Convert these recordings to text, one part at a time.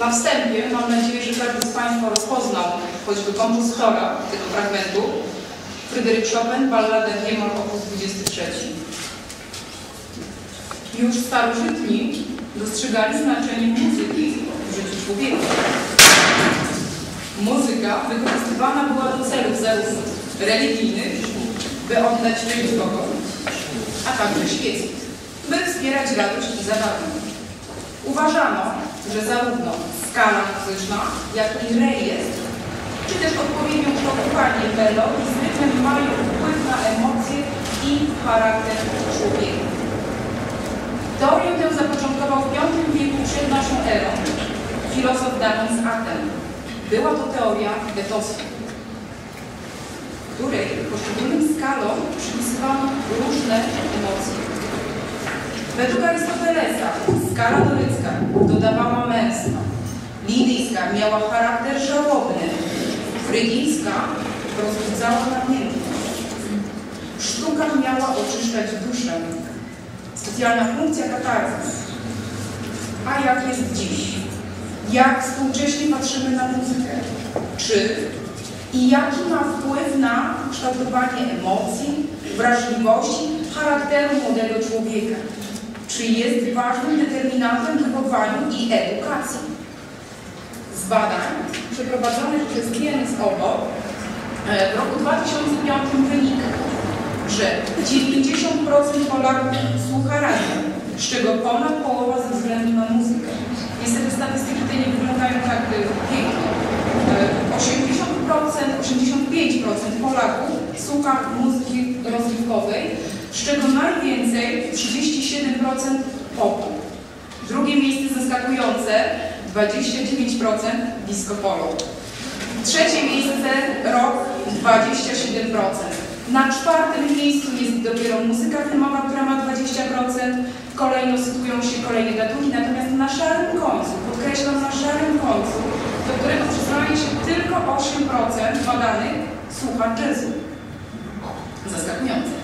Na wstępie mam nadzieję, że każdy z Państwa rozpoznał choćby kompozytora tego fragmentu, Fryderyk Chopin, ballada Wiemol op. 23. Już starożytni dostrzegali znaczenie muzyki w życiu człowieka. Muzyka wykorzystywana była do celów zarówno religijnych, by oddać cześć a także świeckich, by wspierać radość i zabawę. Uważano, że zarówno skala muzyczna, jak i rejestr, czy też odpowiednio kształtowanie melodii z mają wpływ na emocje i charakter człowieka. Teorię tę zapoczątkował w V wieku przed naszą erą filozof z Aten. Była to teoria etosu, w której poszczególnym skalom przypisywano różne emocje. Według Arystotelesa skala dorycka dodawała męstwa, lidyjska miała charakter żałobny, frygijska rozbudzała namiętność, sztuka miała oczyszczać duszę, specjalna funkcja katarzys. A jak jest dziś? Jak współcześnie patrzymy na muzykę? Czy i jaki ma wpływ na kształtowanie emocji, wrażliwości, charakteru młodego człowieka? Czy jest ważnym determinantem wychowaniu i edukacji? Z badań przeprowadzonych przez Kienz obok w roku 2005 wynika, że 90% Polaków słucha radia, z czego ponad połowa ze względu na muzykę. Niestety statystyki te nie wyglądają tak pięknie. 80%, 85% Polaków słucha muzyki rozrywkowej, z czego najwięcej, 37% popu. Drugie miejsce zaskakujące, 29% disco polo. Trzecie miejsce, rok, 27%. Na czwartym miejscu jest dopiero muzyka filmowa, która ma 20%. Kolejno sytuują się kolejne gatunki, natomiast na szarym końcu, podkreślam na szarym końcu, do którego przyznaje się tylko 8% badanych słucha jazzu. Zaskakujące.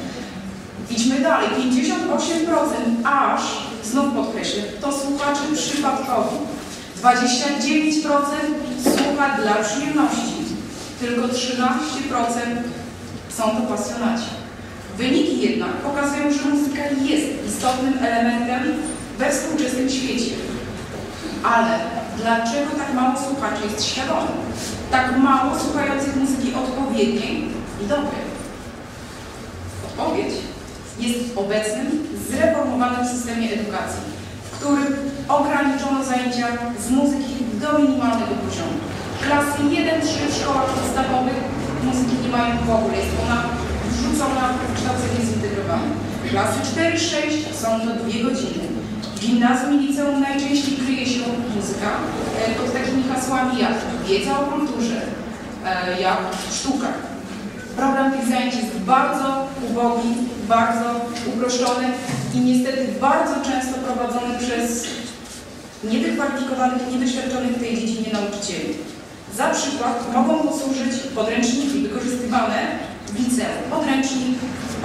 Idźmy dalej. 58% aż, znów podkreślę, to słuchacze przypadkowi. 29% słucha dla przyjemności. Tylko 13% są to pasjonaci. Wyniki jednak pokazują, że muzyka jest istotnym elementem we współczesnym świecie. Ale dlaczego tak mało słuchaczy jest świadomych? Tak mało słuchających muzyki odpowiedniej i dobrej? Odpowiedź jest w obecnym, zreformowanym systemie edukacji, w którym ograniczono zajęcia z muzyki do minimalnego poziomu. Klasy 1-3 w szkołach podstawowych muzyki nie mają w ogóle, jest ona wrzucona w kształcenie zintegrowane. Klasy 4-6 są to dwie godziny. W gimnazjum i liceum najczęściej kryje się muzyka e, pod takimi hasłami jak wiedza o kulturze, e, jak sztuka. Program tych zajęć jest bardzo ubogi, bardzo uproszczony i niestety bardzo często prowadzony przez niewykwalifikowanych, niedoświadczonych w tej dziedzinie nauczycieli. Za przykład mogą posłużyć podręczniki wykorzystywane w liceum. Podręcznik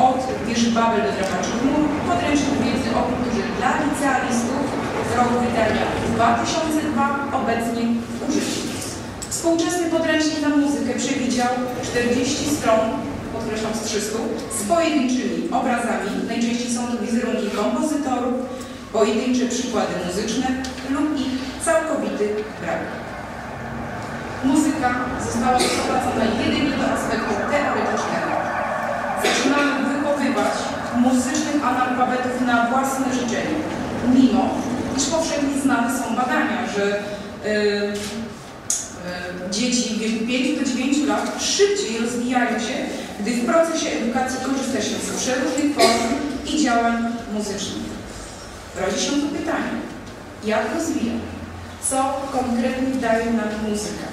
od wieży Babel do Drapaczy Mur, podręcznik wiedzy o kulturze dla licealistów z roku wydania 2002, obecnie w użyciu. Współczesny podręcznik na muzykę przewidział 40 stron, podkreślam z 300, z pojedynczymi obrazami, najczęściej są to wizerunki kompozytorów, pojedyncze przykłady muzyczne lub ich całkowity brak. Muzyka została sprowadzona jedynie do aspektu teoretycznego. Zaczynamy wychowywać muzycznych analfabetów na własne życzenie, mimo iż powszechnie znane są badania, że yy, dzieci w wieku 5 do 9 lat szybciej rozwijają się, gdy w procesie edukacji korzysta się z przeróżnych form i działań muzycznych. Rodzi się tu pytanie, jak rozwija? Co konkretnie daje nam muzyka?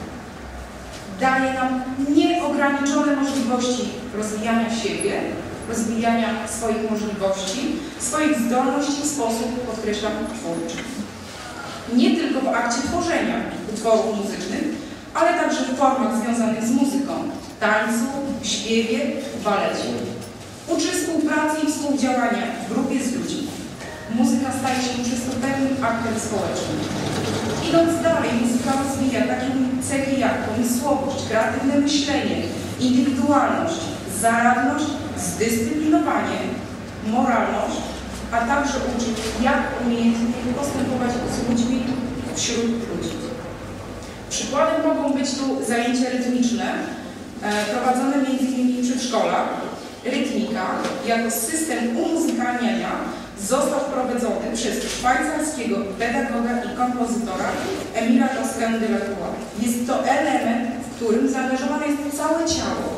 Daje nam nieograniczone możliwości rozwijania siebie, rozwijania swoich możliwości, swoich zdolności w sposób, podkreślam, twórczy. Nie tylko w akcie tworzenia utworów muzycznych, ale także w formach związanych z muzyką, tańcu, śpiewie, balecie. Uczy współpracy i współdziałania w grupie z ludźmi. muzyka staje się pewnym aktem społecznym. Idąc dalej, muzyka rozwija takie cechy jak pomysłowość, kreatywne myślenie, indywidualność, zaradność, zdyscyplinowanie, moralność, a także uczy, jak umiejętnie postępować z ludźmi wśród ludzi. Przykładem mogą być tu zajęcia rytmiczne, prowadzone m.in. w przedszkolach. Rytmika jako system umuzykalniania został wprowadzony przez szwajcarskiego pedagoga i kompozytora Emila Toscan de. Jest to element, w którym zaangażowane jest całe ciało,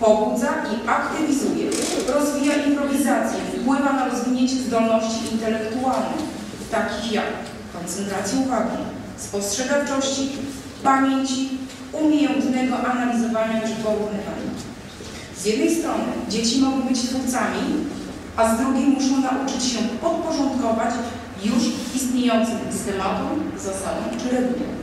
pobudza i aktywizuje, rozwija improwizację, wpływa na rozwinięcie zdolności intelektualnych, takich jak koncentracja uwagi, spostrzegawczości, pamięci, umiejętnego analizowania czy porównywania. Z jednej strony dzieci mogą być twórcami, a z drugiej muszą nauczyć się podporządkować już istniejącym schematom, zasadom czy regułom.